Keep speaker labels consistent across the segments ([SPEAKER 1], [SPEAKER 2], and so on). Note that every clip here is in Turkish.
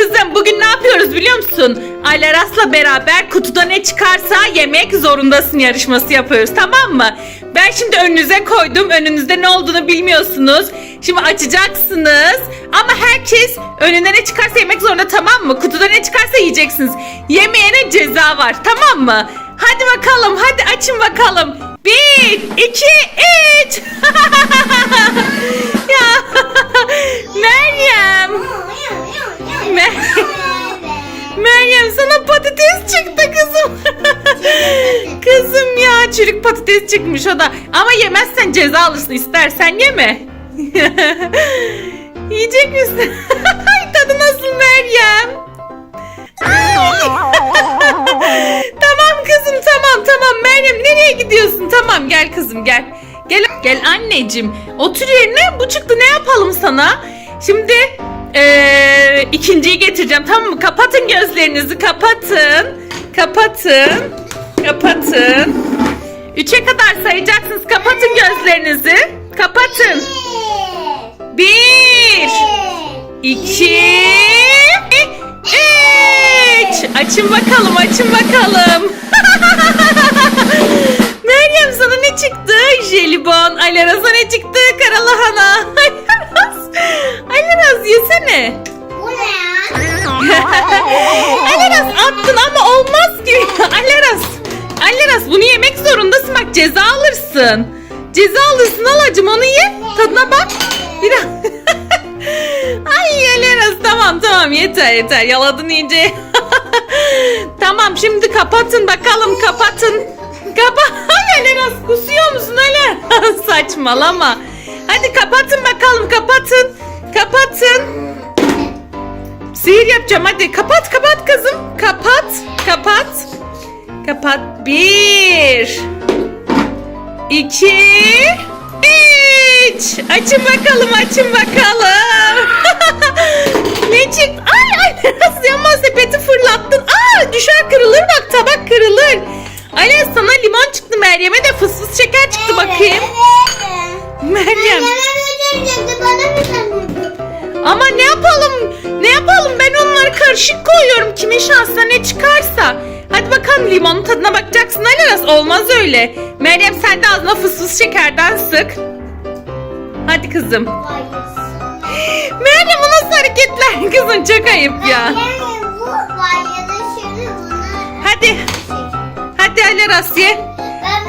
[SPEAKER 1] Kızım bugün ne yapıyoruz biliyor musun? Alaras'la beraber kutuda ne çıkarsa yemek zorundasın yarışması yapıyoruz tamam mı? Ben şimdi önünüze koydum. Önünüzde ne olduğunu bilmiyorsunuz. Şimdi açacaksınız. Ama herkes önüne ne çıkarsa yemek zorunda tamam mı? Kutuda ne çıkarsa yiyeceksiniz. Yemeyene ceza var tamam mı? Hadi bakalım hadi açın bakalım. Bir, iki, üç. ya Meryem. Mer- Meryem sana patates çıktı kızım. kızım ya çürük patates çıkmış o da. Ama yemezsen ceza alırsın istersen yeme. Yiyecek misin? Tadı nasıl Meryem? tamam kızım tamam tamam Meryem nereye gidiyorsun? Tamam gel kızım gel. Gel gel anneciğim. Otur yerine bu çıktı ne yapalım sana? Şimdi ikinciyi getireceğim tamam mı? Kapatın gözlerinizi kapatın. Kapatın. Kapatın. Üçe kadar sayacaksınız. Kapatın gözlerinizi. Kapatın. Bir. İki. Üç. Açın bakalım açın bakalım. Meryem sana ne çıktı? Jelibon. Alaraz'a ne çıktı? Karalahana. Alaraz. Alaraz yesene. Alaraz attın ama olmaz ki. Alaraz. Alaraz bunu yemek zorundasın bak ceza alırsın. Ceza alırsın alacım onu ye. Tadına bak. Biraz. Ay Alaraz tamam tamam yeter yeter yaladın iyice. tamam şimdi kapatın bakalım kapatın. Kapa. Ay Alaraz kusuyor musun Alaraz? Saçmalama. Hadi kapatın bakalım kapatın. Kapatın. Yapacağım hadi. Kapat kapat kızım. Kapat. Kapat. Kapat. Bir. iki, Üç. Açın bakalım açın bakalım. yapalım? Ne yapalım? Ben onları karışık koyuyorum. Kimin şansına ne çıkarsa. Hadi bakalım limonun tadına bakacaksın Alaras. Olmaz öyle. Meryem sen de ağzına fıs fıs şekerden sık. Hadi kızım. Meryem o nasıl hareketler? Kızım çok ayıp ya. Hadi. Hadi Alaras ye.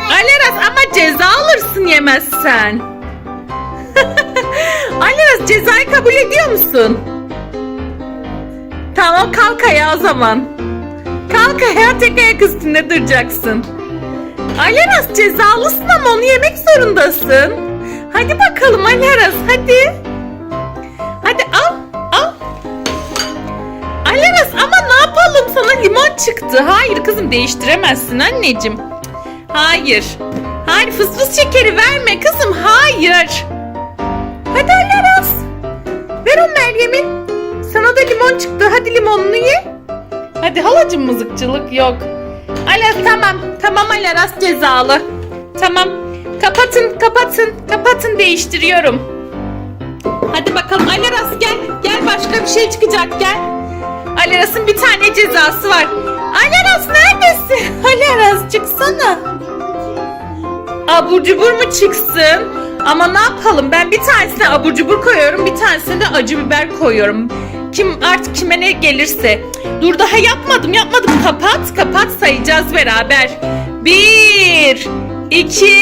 [SPEAKER 1] Alaras ama ceza alırsın yemezsen. Alaras cezayı kabul ediyor musun? Tamam kalk ayağa o zaman. Kalk ayağa tek ayak üstünde duracaksın. Alaras cezalısın ama onu yemek zorundasın. Hadi bakalım Alaras hadi. Hadi al al. Alaras ama ne yapalım sana limon çıktı. Hayır kızım değiştiremezsin anneciğim. Hayır. Hayır fıs fıs şekeri verme kızım hayır. Alaras. Ver o Meryem'in. Sana da limon çıktı. Hadi limonunu ye. Hadi halacım mızıkçılık yok. Alas tamam. Tamam Alaras cezalı. Tamam. Kapatın kapatın. Kapatın değiştiriyorum. Hadi bakalım Alaras gel. Gel başka bir şey çıkacak gel. Alaras'ın bir tane cezası var. Alaras neredesin? Alaras çıksana. Abur cubur mu çıksın? Ama ne yapalım? Ben bir tanesine abur cubur koyuyorum, bir tanesine de acı biber koyuyorum. Kim artık kime ne gelirse. Dur daha yapmadım, yapmadım. Kapat, kapat sayacağız beraber. Bir, iki,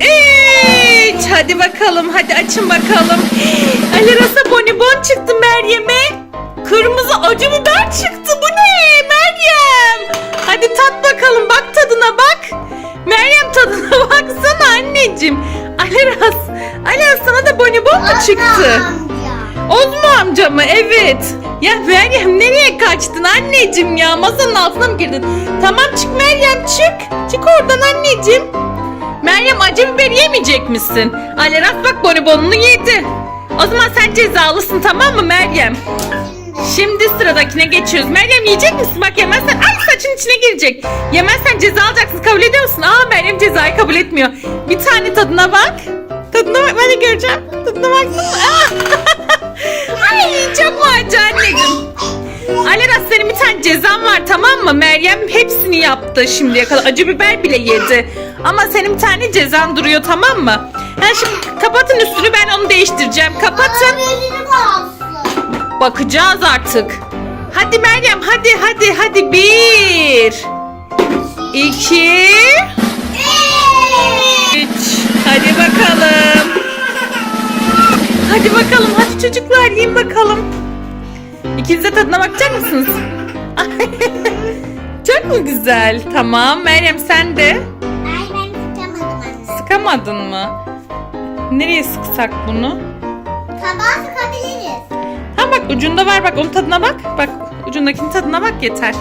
[SPEAKER 1] üç. Hadi bakalım, hadi açın bakalım. Alaras'a bonibon çıktı Meryem'e. Kırmızı acı biber çıktı. Çıktı? Ozmo amca mı? Evet. Ya Meryem nereye kaçtın anneciğim ya? Masanın altına mı girdin? Tamam çık Meryem çık. Çık oradan anneciğim. Meryem acı biber yemeyecek misin? Alaras bak bonibonunu yedi. O zaman sen cezalısın tamam mı Meryem? Şimdi sıradakine geçiyoruz. Meryem yiyecek misin? Bak yemezsen ay saçın içine girecek. Yemezsen ceza alacaksın. Kabul ediyor musun? Aa Meryem cezayı kabul etmiyor. Bir tane tadına bak. Tadına bak ben de göreceğim. Tadına. Aa! ay çok acı anneciğim? Alaras senin bir tane cezan var tamam mı? Meryem hepsini yaptı şimdiye kadar. Acı biber bile yedi. Ama senin bir tane cezan duruyor tamam mı? Ha şimdi kapatın üstünü ben onu değiştireceğim. Kapatın. Bakacağız artık. Hadi Meryem hadi hadi hadi. Bir. iki. Hadi bakalım. Hadi bakalım. Hadi çocuklar yiyin bakalım. İkiniz de tadına bakacak mısınız? Çok mu güzel? Tamam. Meryem sen de.
[SPEAKER 2] Ay ben tutamadım anne.
[SPEAKER 1] Sıkamadın mı? Nereye sıksak bunu?
[SPEAKER 2] Tabağa sıkabiliriz.
[SPEAKER 1] Ha bak ucunda var bak onun tadına bak. Bak ucundakinin tadına bak yeter.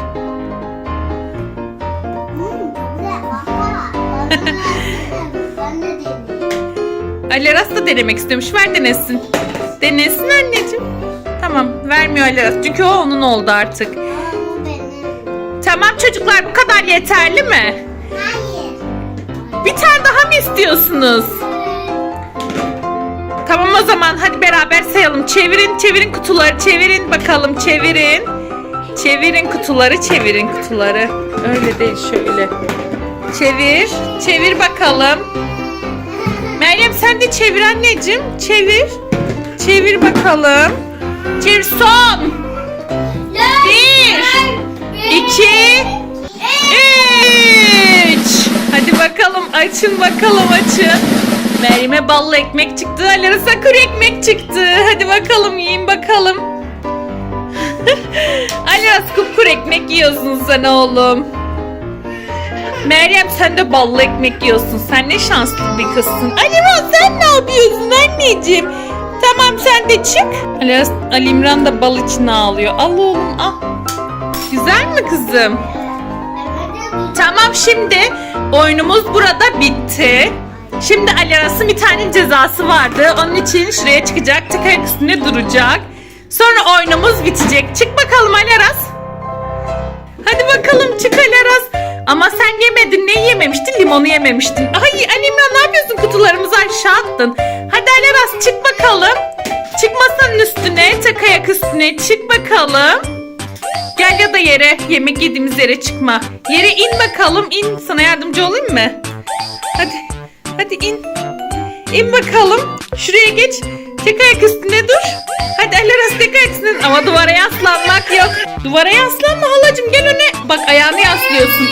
[SPEAKER 2] Hmm, güzel. Ben de
[SPEAKER 1] Aleras da denemek istiyormuş. Ver denesin. Denesin anneciğim. Tamam vermiyor Aleras. Çünkü o onun oldu artık. Tamam çocuklar bu kadar yeterli mi?
[SPEAKER 2] Hayır.
[SPEAKER 1] Bir tane daha mı istiyorsunuz? Tamam o zaman hadi beraber sayalım. Çevirin çevirin kutuları çevirin bakalım çevirin. Çevirin kutuları çevirin kutuları. Öyle değil şöyle. Çevir. Çevir bakalım. Meryem sen de çevir anneciğim. Çevir. Çevir bakalım. Çevir son. Bir. İki. Üç. Hadi bakalım açın bakalım açın. Meryem'e ballı ekmek çıktı. Alaras'a kuru ekmek çıktı. Hadi bakalım yiyin bakalım. Alaras kupkuru ekmek yiyorsun sen oğlum. Meryem sen de ballı ekmek yiyorsun. Sen ne şanslı bir kızsın. Alaras sen ne yapıyorsun anneciğim? Tamam sen de çık. Alaras Ali İmran da bal için ağlıyor. Al oğlum al. Güzel mi kızım? Tamam şimdi oyunumuz burada bitti. Şimdi Alaras'ın bir tane cezası vardı. Onun için şuraya çıkacak, tık ayak üstünde duracak. Sonra oyunumuz bitecek. Çık bakalım Alaras. Hadi bakalım çık Alaras. Ama sen yemedin. Ne yememiştin? Limonu yememiştin. Ay Ali İmran ne yapıyorsun? Kutularımızı aşağı attın. Hadi Alaras çık bakalım. Çık masanın üstüne, tek ayak üstüne çık bakalım. Gel ya da yere, yemek yediğimiz yere çıkma. Yere in bakalım, in. Sana yardımcı olayım mı? Hadi, hadi in. İn bakalım. Şuraya geç. Tek ayak üstünde dur. Hadi Alaras tek ayak üstünde. Ama duvara yaslanmak yok. Duvara yaslanma halacığım gel öne. Bak ayağını yaslıyorsun.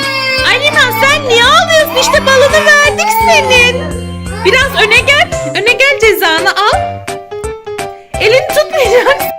[SPEAKER 1] Aliman sen niye ağlıyorsun? İşte balını verdik senin. Biraz öne gel. Öne gel cezanı al. Elini tutmayacaksın.